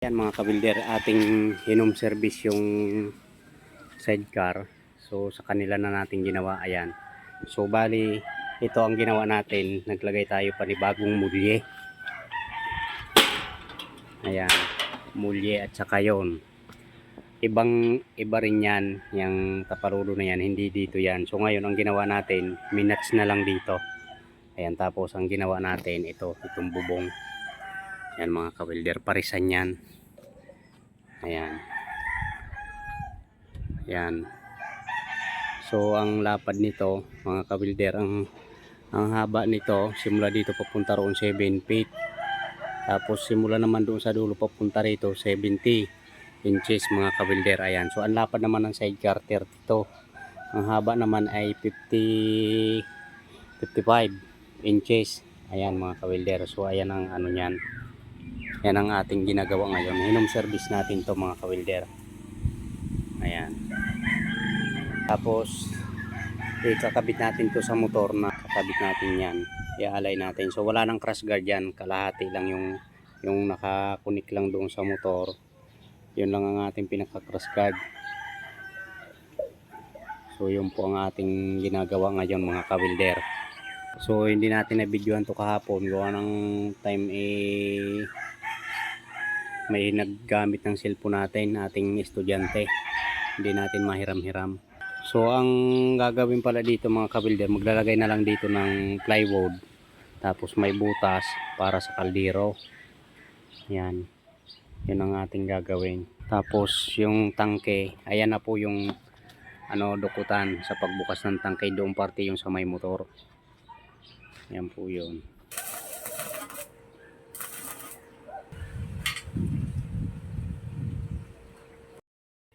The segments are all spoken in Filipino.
Yan mga kabilder, ating hinom service yung sidecar. So sa kanila na natin ginawa, ayan. So bali, ito ang ginawa natin. Naglagay tayo pa ni bagong mulye. Ayan, mulye at saka yon. Ibang iba rin yan, yung taparulo na yan, hindi dito yan. So ngayon ang ginawa natin, minats na lang dito. Ayan, tapos ang ginawa natin, ito, itong bubong. Yan mga kawilder, parisan yan. Ayan. Ayan. So ang lapad nito, mga kawilder, ang ang haba nito, simula dito papunta roon 7 feet. Tapos simula naman doon sa dulo papunta rito 70 inches mga kawilder. Ayan. So ang lapad naman ng sidecar 32. Ang haba naman ay 50 55 inches. Ayan mga kawilder. So ayan ang ano niyan. Yan ang ating ginagawa ngayon. Hinom service natin to mga kawilder. Ayan. Tapos, ikakabit natin to sa motor na kakabit natin yan. Iaalay natin. So wala nang crash guard yan. Kalahati lang yung yung nakakunik lang doon sa motor. Yun lang ang ating pinaka-crash guard. So yun po ang ating ginagawa ngayon mga kawilder. So hindi natin na-videoan to kahapon. Gawa ng time eh may naggamit ng cellphone natin, ating estudyante. Hindi natin mahiram-hiram. So ang gagawin pala dito mga kabilder, maglalagay na lang dito ng plywood. Tapos may butas para sa kaldero. Yan. Yun ang ating gagawin. Tapos yung tangke, ayan na po yung ano dukutan sa pagbukas ng tangke doon parte yung sa may motor. Yan po yun.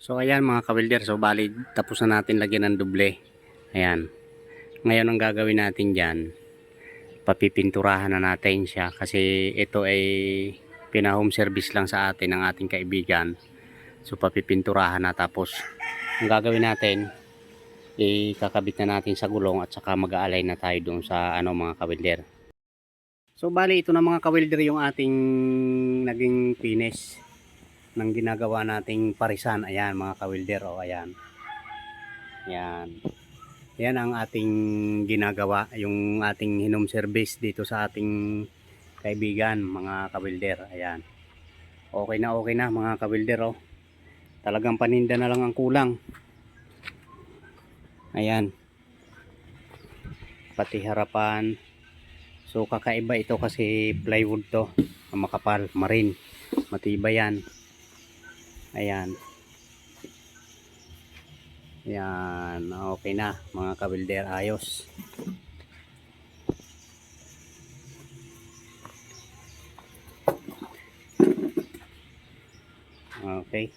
So ayan mga kawilder, so bali tapos na natin lagyan ng doble. Ayan. Ngayon ang gagawin natin dyan, papipinturahan na natin siya kasi ito ay pina-home service lang sa atin ng ating kaibigan. So papipinturahan na tapos ang gagawin natin, ikakabit na natin sa gulong at saka mag-aalay na tayo doon sa ano mga kawilder. So bali ito na mga kawilder yung ating naging finish ng ginagawa nating parisan. Ayan mga kawilder o ayan. Ayan. Yan ang ating ginagawa, yung ating hinom service dito sa ating kaibigan, mga kawilder. Ayan. Okay na okay na mga kawilder oh. Talagang paninda na lang ang kulang. Ayan. Pati harapan. So kakaiba ito kasi plywood to. Makapal, marin. Matibay yan. Ayan. Yan, okay na mga kabilder ayos. Okay.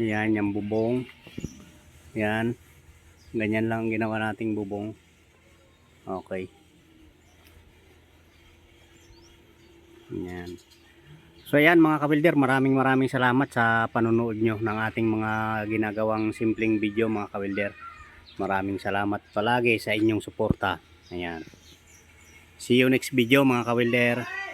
Yan, yung bubong. Yan. Ganyan lang ang ginawa nating bubong. Okay. Yan. So ayan mga kabilder, maraming maraming salamat sa panonood nyo ng ating mga ginagawang simpleng video mga kabilder. Maraming salamat palagi sa inyong suporta. Ayan. See you next video mga kabilder.